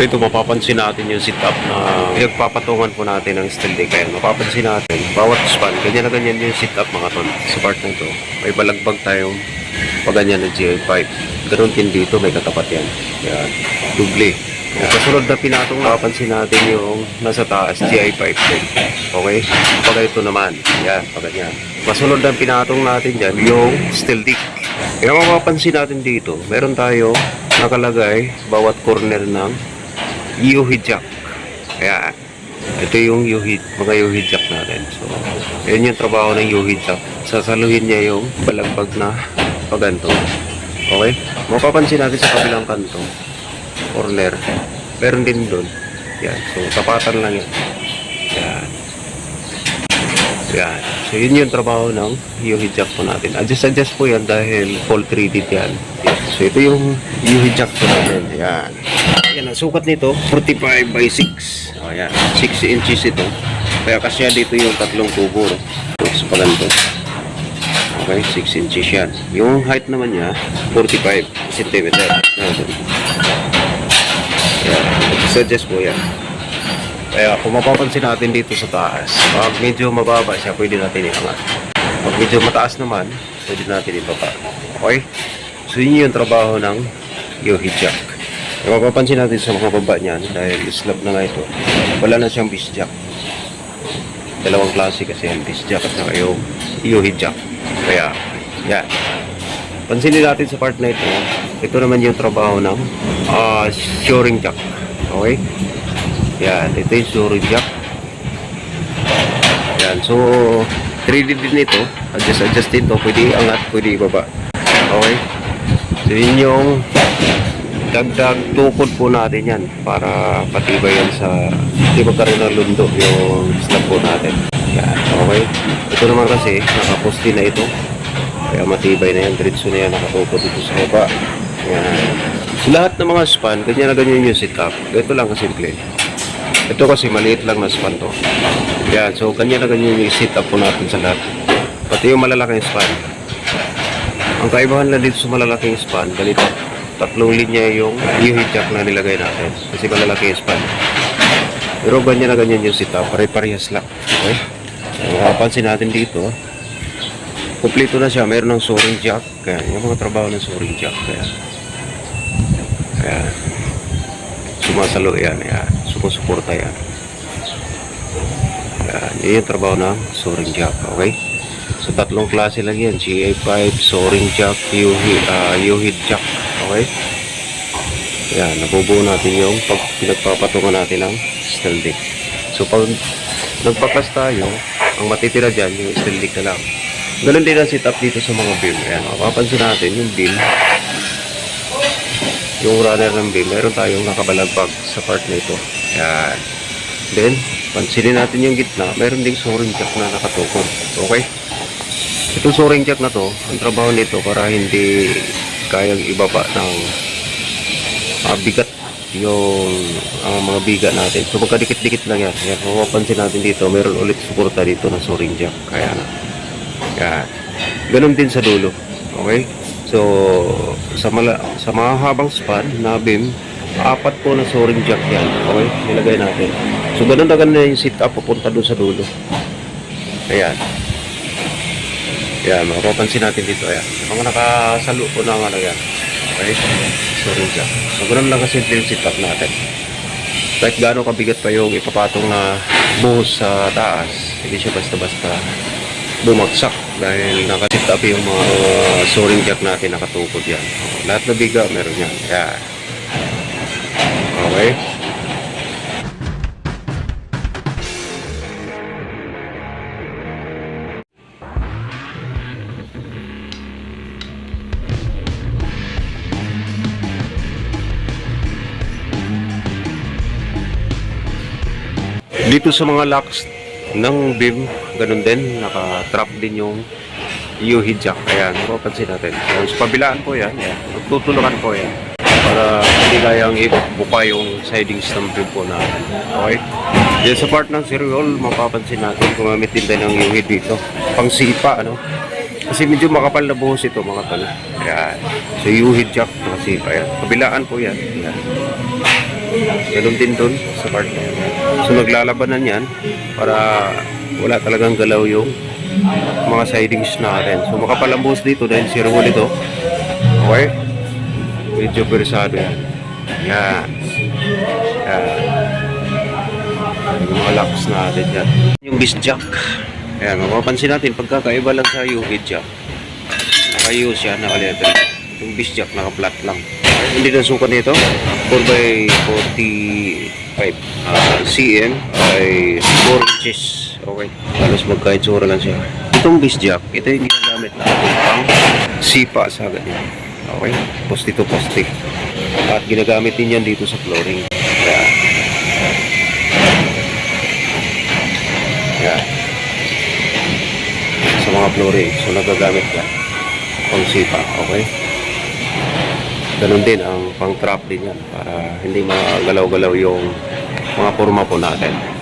So ito mapapansin natin yung setup na pinagpapatungan po natin ng steel deck. Ayan, mapapansin natin, bawat span, ganyan na ganyan yung setup mga tol. Sa part na ito, may balagbag tayong paganyan na GI pipe. Ganun din dito, may katapat yan. Yan. Yung kasunod na pinatong mapapansin natin yung nasa taas, GI pipe din. Okay? Pag ito naman, yan, pag ganyan. Masunod na pinatong natin dyan, yung steel deck. Kaya mapapansin natin dito, meron tayo nakalagay bawat corner ng UHI jack. Ayan. Ito yung UHI, mga UHI jack natin. So, yun yung trabaho ng UHI jack. Sasaluhin niya yung balagbag na paganto. Okay? Mapapansin natin sa kabilang kanto, corner. Meron din doon. Yan. So, tapatan lang yan. Yan. Yan. So, yun yung trabaho ng UHI jack po natin. Adjust-adjust po yan dahil full 3D yan. Yan. So, ito yung UHI jack po natin. Yan. Yan. Ang sukat nito, 45 by 6. O, yan. 6 inches ito. Kaya kasi dito yung tatlong tubo. So, pa ganito. Okay, 6 inches yan. Yung height naman niya, 45 cm. Yan. Adjust po yan. Kaya kung mapapansin natin dito sa taas, pag medyo mababa siya, pwede natin iangat. Pag medyo mataas naman, pwede natin ibaba. Okay? So yun yung trabaho ng Yohi Jack. Kung mapapansin natin sa mga baba niyan, dahil slab na nga ito, wala na siyang bis jack. Dalawang klase kasi ang bis jack at saka yung Yohi Jack. Kaya, yan. Pansinin natin sa part na ito, ito naman yung trabaho ng ah, shoring jack. Okay? Yan, ito yung shoring jack. Yan, so 3D din ito. Adjust, adjust din to. Pwede angat, pwede ibaba. Okay? So yun yung dagdag tukod po natin yan para patibay yan sa hindi magkaroon ng lundo yung slab po natin. Yan, okay? Ito naman kasi, nakaposte na ito. Kaya matibay na yan, diretso na yan, nakatukod dito sa baba. Lahat ng mga span, ganyan na ganyan yung setup. Ito lang kasimple. Ito kasi maliit lang na span to. Yan, so ganyan na ganyan yung setup po natin sa lahat. Pati yung malalaking span. Ang kaibahan lang dito sa malalaking span, ganito. Tatlong linya yung U-head jack na nilagay natin. Kasi malalaki span. Pero ganyan na ganyan yung setup. Pare-parehas lang. Okay? So, mapapansin natin dito. Kompleto na siya. Meron ng soaring jack. Kaya yung mga trabaho ng soaring jack. Kaya, kaya sumasalo yan. Yan. Sumusuporta yan. Yan. Yun yung trabaho ng soaring jack. Okay? So, tatlong klase lang yan. GA5, soaring jack, U-head, uh, U-head jack. Okay? Yan. Nabubuo natin yung pag pinagpapatungan natin ng steel deck. So, pag nagpakas tayo, ang matitira dyan, yung steel deck na lang. Ganun din ang setup dito sa mga beam. Ayan, mapapansin natin yung beam. Yung runner ng beam, meron tayong nakabalagbag sa part na ito. Ayan. Then, pansinin natin yung gitna, meron ding soaring jack na nakatukod. Okay? Itong soaring jack na to, ang trabaho nito para hindi kayang ibaba ng ah, bigat yung ang mga biga natin. So magkadikit-dikit lang yan. Yan, mapapansin natin dito, meron ulit suporta dito ng soaring. Kaya na. Yan. Ganun din sa dulo. Okay? So, sa, mala, sa mga habang span na beam, apat po na soaring jack yan. Okay? Nilagay natin. So, ganun na ganun na yung sit up papunta doon sa dulo. Ayan. Ayan, mapapansin natin dito. Ayan. Mga nakasalo po na ano yan. Okay? Soaring jack. So, ganun lang kasi yung sit up natin. Kahit gaano kabigat pa yung ipapatong na buhos sa taas, hindi siya basta-basta bumagsak dahil nakasit up yung mga uh, soaring jack natin nakatukod yan. Lahat na biga meron yan. Yan. Okay. Dito sa mga locks ng beam, ganun din, naka-trap din yung U-head jack. Ayan, mapapansin natin. So, sa pabilaan po yan, yan. Tutulungan po yan. Para hindi kayang ibuka yung sidings ng beam po natin. Okay? Yan sa part ng serial, mapapansin natin, gumamit din tayo ng U-head dito. Pang sipa, ano? Kasi medyo makapal na buhos ito, mga tol. Ayan. So, U-head jack, mga sipa yan. Pabilaan po yan. Yan. Ganun din dun sa part na yan. So naglalabanan yan para wala talagang galaw yung mga sidings natin. So makapal ang buhos dito dahil zero wall ito. Okay? Medyo perisado yan. Yan. Yan. Yung mga locks natin yan. Yung bis jack. Ayan, mapapansin natin pagkakaiba lang sa UV jack. Naka-U siya. Yung bis jack, naka-flat lang. Hindi na sukat nito. 4x45 ah, cm ay 4 inches. Okay. Halos magkaitsura lang siya. Itong bis jack, ito yung ginagamit natin pang sipa sa ganyan. Okay? Poste to poste. At ginagamit din yan dito sa flooring. Kaya, yan. Sa mga flooring. So, nagagamit ka pang sipa. Okay? Ganun din ang pang trap din yan para hindi magalaw-galaw yung mga forma po natin.